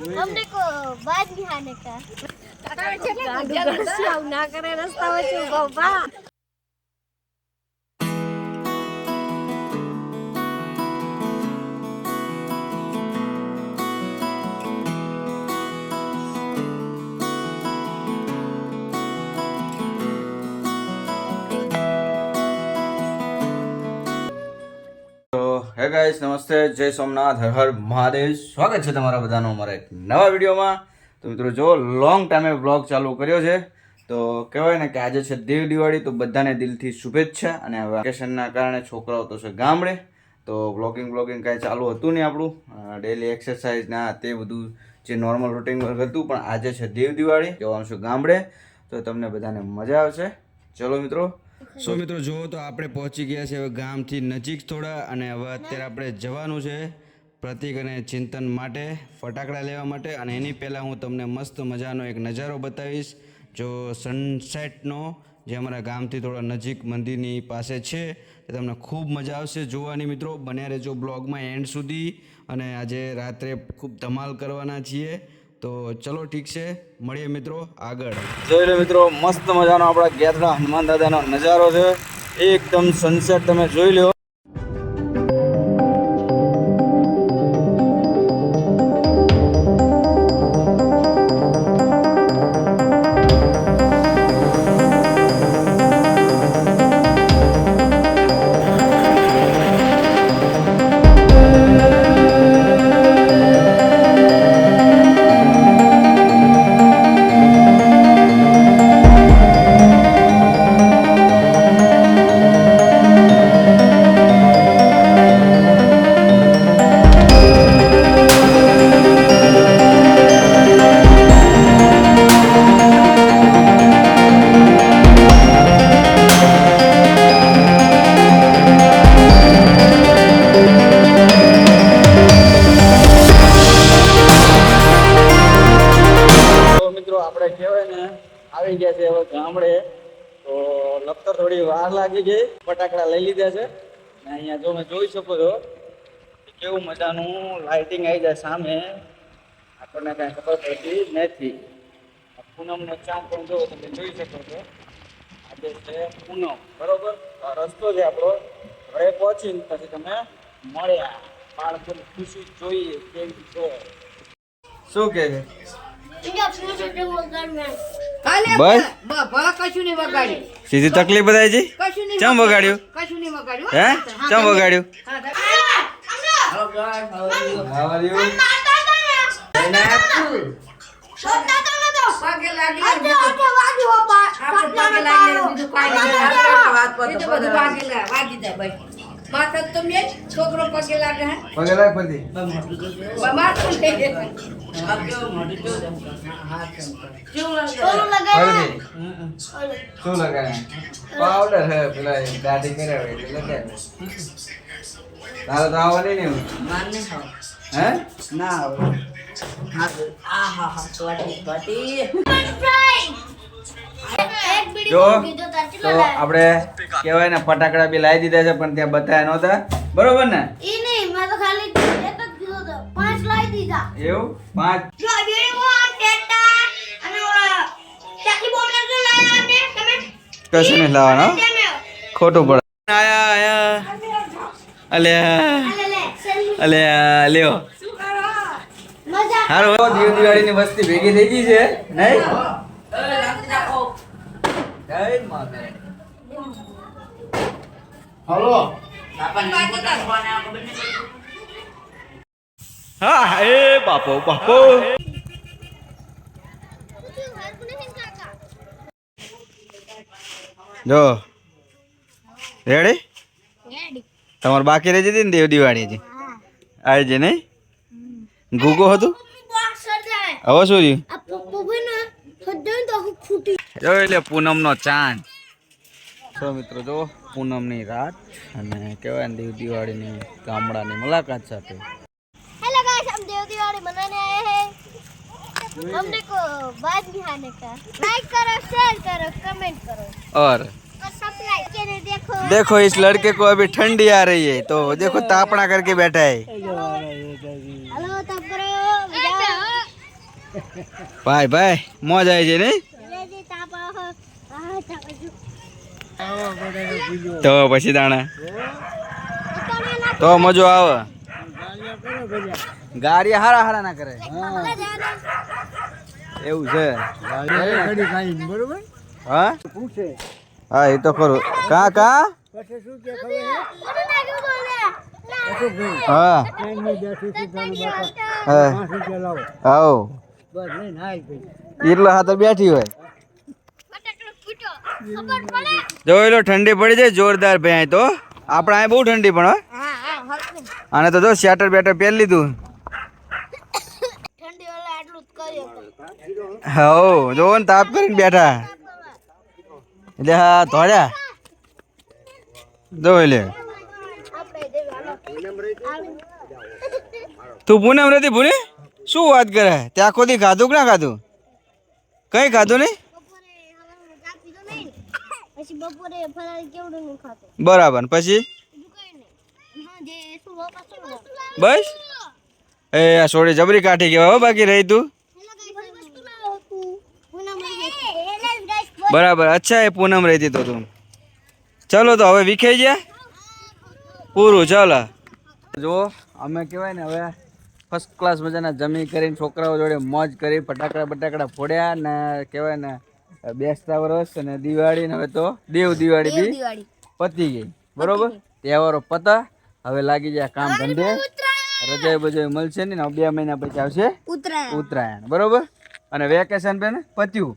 અમને કો બાદ નિહાને કા? કાકા કેટલા ના કરે રસ્તા વચ્ચે બાબા હે ગાઈસ, નમસ્તે, જય સોમનાથ, હર હર મહાદેવ. સ્વાગત છે તમારા બધાનો અમારા એક નવા વિડીયોમાં. તો મિત્રો, જો લોંગ ટાઈમે બ્લોગ ચાલુ કર્યો છે, તો કહેવાય ને કે આજે છે દેવ દિવાળી, તો બધાને દિલથી શુભેચ્છા. અને વેકેશનના કારણે છોકરાઓ તો છે ગામડે, તો બ્લોગિંગ બ્લોગિંગ કાંઈ ચાલુ હતું નહીં આપણું. ડેલી એક્સરસાઇઝ ના તે બધું જે નોર્મલ રૂટીન હતું, પણ આજે છે દેવ દિવાળી જવાનું છું ગામડે. તો તમને બધાને મજા આવશે. ચલો મિત્રો સો મિત્રો, જુઓ તો આપણે પહોંચી ગયા છે હવે ગામથી નજીક થોડા અને હવે અત્યારે આપણે જવાનું છે પ્રતિક અને ચિંતન માટે, ફટાકડા લેવા માટે અને એની પહેલાં હું તમને મસ્ત મજાનો એક નજારો બતાવીશ. જો સનસેટનો જે અમારા ગામથી થોડા નજીક મંદિરની પાસે છે, એ તમને ખૂબ મજા આવશે જોવાની મિત્રો. બન્યા રહેજો બ્લોગમાં એન્ડ સુધી અને આજે રાત્રે ખૂબ ધમાલ કરવાના છીએ. તો ચલો ઠીક છે, મળીએ મિત્રો આગળ. જોઈ લો મિત્રો, મસ્ત મજાનો આપણા ગેથડા હનુમાન દાદાનો નજારો છે. એકદમ સનસેટ તમે જોઈ લો આવી ગયા છે હવે ગામડે, તો લપતર થોડી વાર લાગી ગઈ, ફટાકડા લઈ લીધા છે. અને અહીંયા જો તમે જોઈ શકો છો કેવું મજાનું લાઇટિંગ આવી જાય સામે. આપણને કાંઈ ખબર પડતી નથી. પૂનમનો ચાંદ પણ જો તમે જોઈ શકો છો. આજે છે પૂનમ, બરોબર? રસ્તો છે આપણો. ઘરે પહોંચીને પછી તમે મળ્યા. બાળકોની ખુશી જોઈએ કેવી છે? શું કે છે બસ કશું નહીં વગાડ્યું સીધી તકલીફ બધાય છે ચમ વગાડ્યું કશું નહીં વગાડ્યું હે ચમ વગાડ્યું છોકરો પગે લાગે પગે લાગ શું લગાડે પાવડર હે પેલા દાઢી મેળવે એટલે લગાડે તારે તો આવવાની ને હે ના આવે હા હા જો, તો આપણે કહેવાય ને, ફટાકડા બી લાવી દીધા છે, પણ ત્યાં બતાવ્યા નહોતા. બરોબર ને? પાંચ લાવી દીધા એવું? પાંચ જો વીડિયો ટેટા અને ચાકી બોમ્બ ને લાવ્યા ને તમે? કશું નહીં લાવવાનો? ખોટું પડે. આયા આયા. અલ્યા. અલ્યા લ્યો. હારો હારું દિવ દિવાળીની વસ્તી ભેગી થઈ ગઈ છે નહીં? જય માતા હા એ બાપો બાપો. જો રેડી રેડી તમારે બાકી રહી જતી ને દેવ દિવાળી હજી? આવી છે નહીં? ગુગો હતું? હવે શું થયું? આ પપ્પુ ભાઈ ને સર્જાય તો આખું ફૂટી જો એટલે પૂનમનો ચાંદ. તો મિત્રો જો પૂનમની રાત અને કહેવાય ને દેવ દિવાળીની ગામડાની મુલાકાત સાથે. दिवाली मनाने आए हैं हमने को बाद में आने का लाइक करो शेयर करो कमेंट करो और और सब्सक्राइब करके देखो देखो इस लड़के को अभी ठंडी आ रही है तो देखो तापना करके बैठा है हेलो तब करो ભાઈ ભાઈ મોજ આવી છે નહીં લેજે તાપ આવો. આ તાપ હજુ. તો પછી દાણા ઉતાવળે ના તો મજો આવે ગાડી હારા હારા ના કરે. એવું છે. હા? હા એ તો ખરું. કા કા. હા. હા. આવો. એટલે બેઠી હોય. જો એલો ઠંડી પડી જાય જોરદાર ભાઈ તો. આપણે અહીંયા બહુ ઠંડી પણ હોય હા, હા, આને તો જો સ્વેટર બેટર પહેરી લીધું ઠંડી વાળા આટલું જ કર્યું હતું. હો જો ને, તાપ કરીને બેઠા. એટલે હા, ધોળ્યા. જો એટલે. તું પૂનમ નથી, પૂને? શું વાત કરે? તે આખો ખાધું કે ના ખાધું? કઈ ખાધું નહીં? બરાબર, પછી? બસ? એ સોડી જબરી કાઠી કહેવાય બાકી રહી તું એમાં કઈ ફરી વસ્તુ લાવ્યો તું. પૂનમ રહે. એને જ guys બરાબર. અચ્છા એ પૂનમ રહેતી તો તું. ચલો તો હવે વિખાઈ ગયા? પૂરું ચાલો. જુઓ અમે કહેવાય ને હવે ફર્સ્ટ ક્લાસ મજાના જમી કરીને છોકરાઓ જોડે મોજ કરી ફટાકડા બટાકડા ફોડ્યા ને કહેવાય ને બેસતા વરસ અને દિવાળી ને હવે તો દેવ દિવાળી બી પતી ગઈ. બરોબર? તહેવારો પતા. હવે લાગી જાય કામ ધંધે. રજાઈ બજાઈ મળશે ને બે મહિના પછી આવશે ઉતરાયણ ઉત્તરાયણ. બરોબર? અને વેકેશન બેન પત્યું.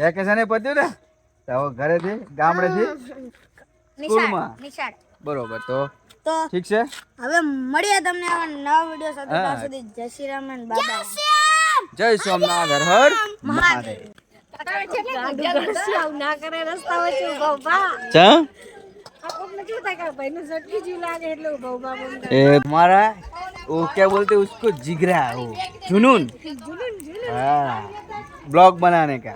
વેકેશન એ પત્યું ને તો હવે ઘરેથી ગામડેથી સ્કૂલમાં નિશાળ બરોબર તો તો ઠીક છે હવે મળીએ તમને આવા નવા વિડીયો સાથે હા. ત્યાં સુધી જય શ્રી રામ અને બાબા જય સોમનાથ હર હર મહાદેવ ના કરે રસ્તા વચ્ચે બાબા ચા આપણને કેવું થાય કે ભાઈનું ઝટકી જેવું લાગે એટલે બાબા બોલતા ए तुम्हारा वो क्या बोलते हैं उसको जिगरा वो जुनून हाँ ब्लॉग बनाने का